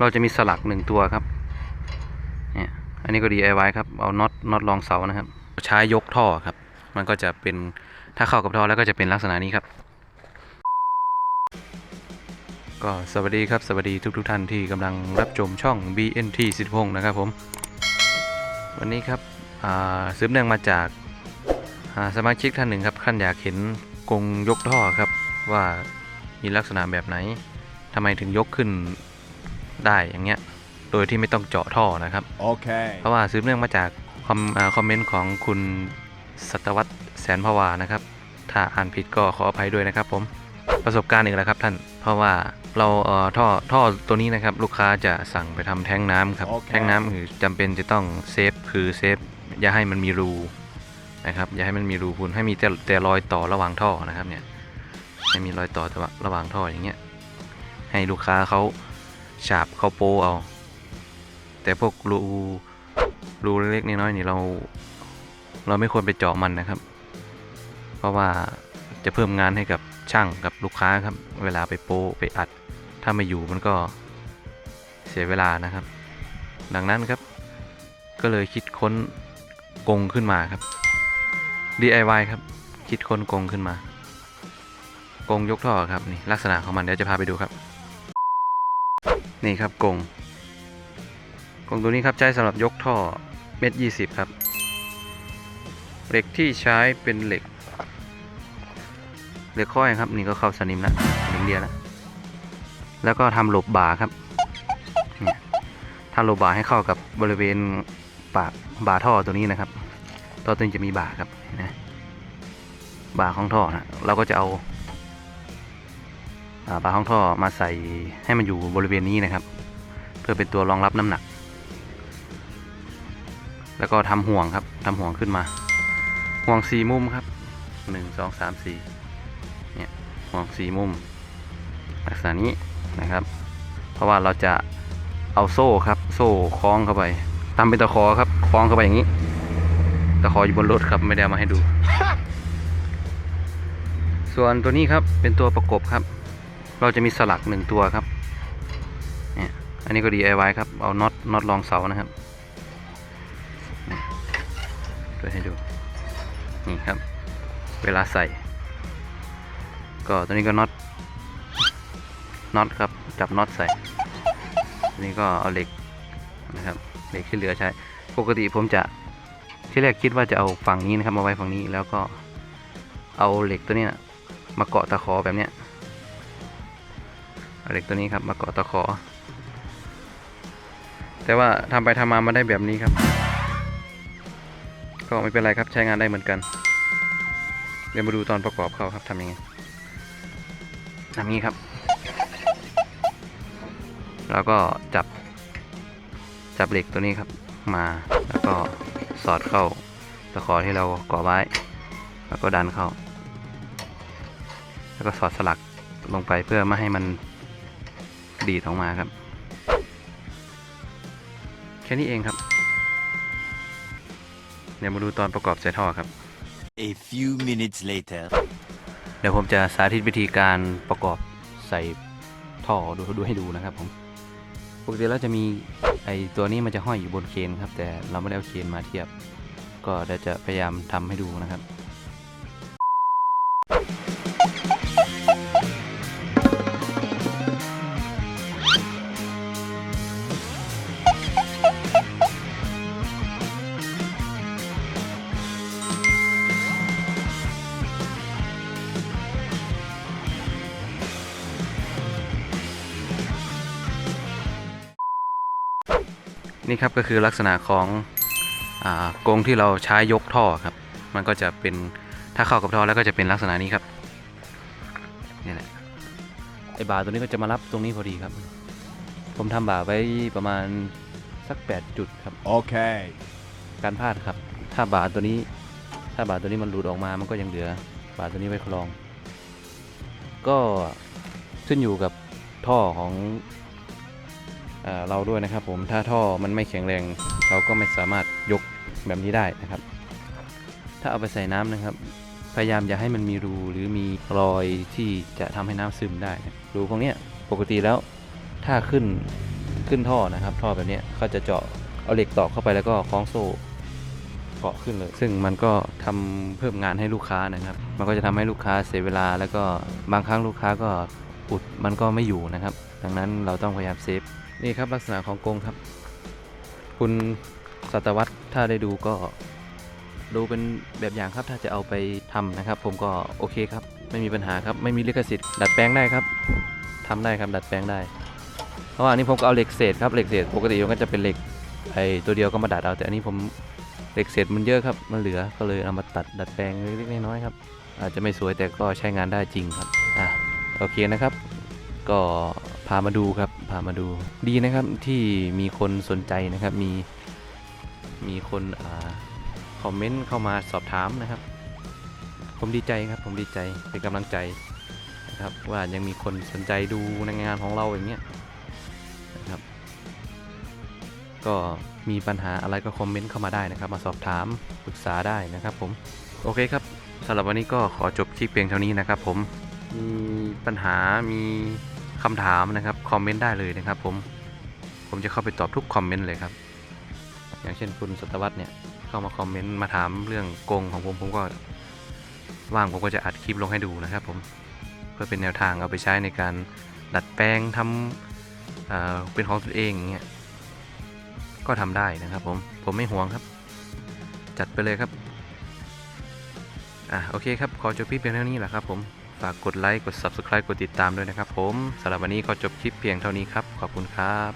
เราจะมีสลักหนึ่งตัวครับเนี่ยอันนี้ก็ DIY ครับ เอาน็อตน็อตรองเสานะครับ ใช้ยกท่อครับ มันก็จะเป็นถ้าเข้ากับท่อแล้วก็จะเป็นลักษณะนี้ครับ ก็สวัสดีครับ สวัสดีทุกทท่านที่กำลังรับชมช่อง BNT สิทธิพงศ์นะครับผม วันนี้ครับอ่าสืบเนื่องมาจากสมาชิกท่านหนึ่งครับท่านอยากเห็นกงยกท่อครับว่ามีลักษณะแบบไหนทำไมถึงยกขึ้น ได้อย่างเงี้ยโดยที่ไม่ต้องเจาะท่อนะครับ Okay. เพราะว่าสืบเนื่องมาจากคอมอาคอมเมนต์ของคุณสัตวัตแสนพวานะครับ ถ้าอ่านผิดก็ขออภัยด้วยนะครับผมประสบการณ์อีกแล้วครับท่าน เพราะว่าเราเอ่อท่อท่อตัวนี้นะครับ ลูกค้าจะสั่งไปทำแท้งน้ำครับโอเคแท้งน้ำคือจำเป็นจะต้องเซฟคือเซฟอย่าให้มันมีรูนะครับ อย่าให้มันมีรูพุนให้มีแต่แต่รอยต่อระหว่างท่อนะครับเนี่ยให้มีรอยต่อแต่ว่าระหว่างท่ออย่างเงี้ยให้ลูกค้าเขา ฉาบเขาโปเอา แต่พวกรูรูเล็กๆน้อยๆนี่เรา เราไม่ควรไปเจาะมันนะครับ เพราะว่าจะเพิ่มงานให้กับช่างกับลูกค้าครับ เวลาไปโปไปอัด ถ้าไม่อยู่มันก็เสียเวลานะครับ ดังนั้นครับ ก็เลยคิดค้นกงขึ้นมาครับ DIY ครับ คิดค้นกงขึ้นมา กงยกท่อครับนี่ลักษณะของมันเดี๋ยวจะพาไปดูครับ นี่ครับกงกงตัวนี้ครับใช้สำหรับยกท่อเม็ดยี่สิบครับเหล็กที่ใช้เป็นเหล็กเหล็กข้อยครับนี่ก็เข้าสนิมแล้วสนิมเดียวแล้วแล้วก็ทำหลบบ่าครับทำหลบบ่าให้เข้ากับบริเวณปากบ่าท่อตัวนี้นะครับท่อตัวนี้จะมีบ่าครับนะบ่าของท่อนะเราก็จะเอา อ่าบ่าของท่อมาใส่ให้มันอยู่บริเวณนี้นะครับ เพื่อเป็นตัวรองรับน้ำหนัก แล้วก็ทำห่วงครับทำห่วงขึ้นมา ห่วงสี่มุมครับหนึ่งสองสามสี่เนี่ยห่วงสี่มุม ลักษณะนี้นะครับ เพราะว่าเราจะเอาโซ่ครับ โซ่คล้องเข้าไปทำเป็นตะขอครับคล้องเข้าไปอย่างนี้ตะขออยู่บนรถครับไม่ได้มาให้ดู ส่วนตัวนี้ครับเป็นตัวประกบครับ เราจะมีสลักหนึ่งตัวครับเนี่ยอันนี้ก็ DIY ครับ เอาน็อตน็อตรองเสานะครับนี่เพื่อให้ดู นี่ครับ เวลาใส่ ก็ตัวนี้ก็น็อตน็อตครับจับน็อตใส่ตัวนี้ก็เอาเหล็กนะครับเหล็กที่เหลือใช้ ปกติผมจะที่แรกคิดว่าจะเอาฝั่งนี้นะครับมาไว้ฝั่งนี้แล้วก็เอาเหล็กตัวนี้นะมาเกาะตะขอแบบเนี้ย เหล็กตัวนี้ครับมาเกาะตะขอ แต่ว่าทำไปทำมามาได้แบบนี้ครับ ก็ไม่เป็นไรครับใช้งานได้เหมือนกัน เดี๋ยวมาดูตอนประกอบเข้าครับทำยังไงทำงนี้ครับ แล้วก็จับจับเหล็กตัวนี้ครับมาแล้วก็สอดเข้าตะขอที่เราก่อไว้ แล้วก็ดันเข้า แล้วก็สอดสลักลงไปเพื่อไม่ให้มัน ดีดออกมาครับ แค่นี้เองครับ เดี๋ยวมาดูตอนประกอบใส่ท่อครับ A few minutes later. เดี๋ยวผมจะสาธิตวิธีการประกอบใส่ท่อดูดูให้ดูนะครับผมปกติแล้วจะมีไอตัวนี้มันจะห้อยอยู่บนเคนครับ แต่เราไม่ได้เอาเคนมาเทียบ ก็เดี๋ยวจะพยายามทำให้ดูนะครับ นี่ครับก็คือลักษณะของอากรงที่เราใช้ยกท่อครับ มันก็จะเป็นถ้าเข้ากับท่อแล้วก็จะเป็นลักษณะนี้ครับนี่แหละไอ้บาร์ตัวนี้ก็จะมารับตรงนี้พอดีครับ ผมทำบาร์ไว้ประมาณสัก 8 จุดครับ Okay. การพลาดครับ ถ้าบาร์ตัวนี้ ถ้าบาร์ตัวนี้มันหลุดออกมามันก็ยังเหลือบาร์ตัวนี้ไว้คลอง ก็ขึ้นอยู่กับท่อของ เราด้วยนะครับผมถ้าท่อมันไม่แข็งแรง เราก็ไม่สามารถยกแบบนี้ได้นะครับ ถ้าเอาไปใส่น้ำนะครับ พยายามอย่าให้มันมีรูหรือมีรอยที่จะทำให้น้ำซึมได้นะรูพวกเนี้ยปกติแล้วถ้าขึ้นขึ้นท่อนะครับ ท่อแบบเนี้ยเขาจะเจาะเอาเหล็กตอกเข้าไปแล้วก็คล้องโซ่เกาะขึ้นเลย ซึ่งมันก็ทำเพิ่มงานให้ลูกค้านะครับ มันก็จะทำให้ลูกค้าเสียเวลา แล้วก็บางครั้งลูกค้าก็อุดมันก็ไม่อยู่นะครับ ดังนั้นเราต้องพยายามเซฟ นี่ครับลักษณะของกรงครับ คุณสัตวัตถ้าได้ดูก็ดูเป็นแบบอย่างครับถ้าจะเอาไปทำนะครับ ผมก็โอเคครับ ไม่มีปัญหาครับไม่มีลิขสิทธิ์ดัดแปลงได้ครับทำได้ครับดัดแปลงได้ เพราะว่าอันนี้ผมก็เอาเหล็กเศษครับเหล็กเศษปกติมันก็จะเป็นเหล็กไอตัวเดียวก็มาดัดเอาแต่อันนี้ผมเหล็กเศษมันเยอะครับมันเหลือก็เลยเอามาตัดดัดแปลงเล็กๆน้อยๆครับอาจจะไม่สวยแต่ก็ใช้งานได้จริงครับอะโอเคนะครับ ก็พามาดูครับพามาดูดีนะครับที่มีคนสนใจนะครับมีมีคนอ่าคอมเมนต์เข้ามาสอบถามนะครับ ผมดีใจครับผมดีใจเป็นกำลังใจนะครับว่ายังมีคนสนใจดูในงานของเราอย่างเงี้ยนะครับ ก็มีปัญหาอะไรก็คอมเมนต์เข้ามาได้นะครับ มาสอบถามปรึกษาได้นะครับผมโอเคครับสำหรับวันนี้ก็ขอจบคลิปเพียงเท่านี้นะครับผมมีปัญหามี คำถามนะครับคอมเมนต์ได้เลยนะครับ ผมผมจะเข้าไปตอบทุกคอมเมนต์เลยครับ อย่างเช่นคุณสตวัตเนี่ยเข้ามาคอมเมนต์มาถามเรื่องกงของผมผมก็ว่างผมก็จะอัดคลิปลงให้ดูนะครับ ผมเพื่อเป็นแนวทางเอาไปใช้ในการดัดแปลงทำเเป็นของตัวเองอย่างเงี้ยก็ทำได้นะครับ ผมผมไม่ห่วงครับ จัดไปเลยครับอะโอเคครับขอจบคลิปเพียงเท่านี้แหละครับผม ฝากกดไลค์ กด subscribe กดติดตามด้วยนะครับผมสำหรับวันนี้ก็จบคลิปเพียงเท่านี้ครับ ขอบคุณครับ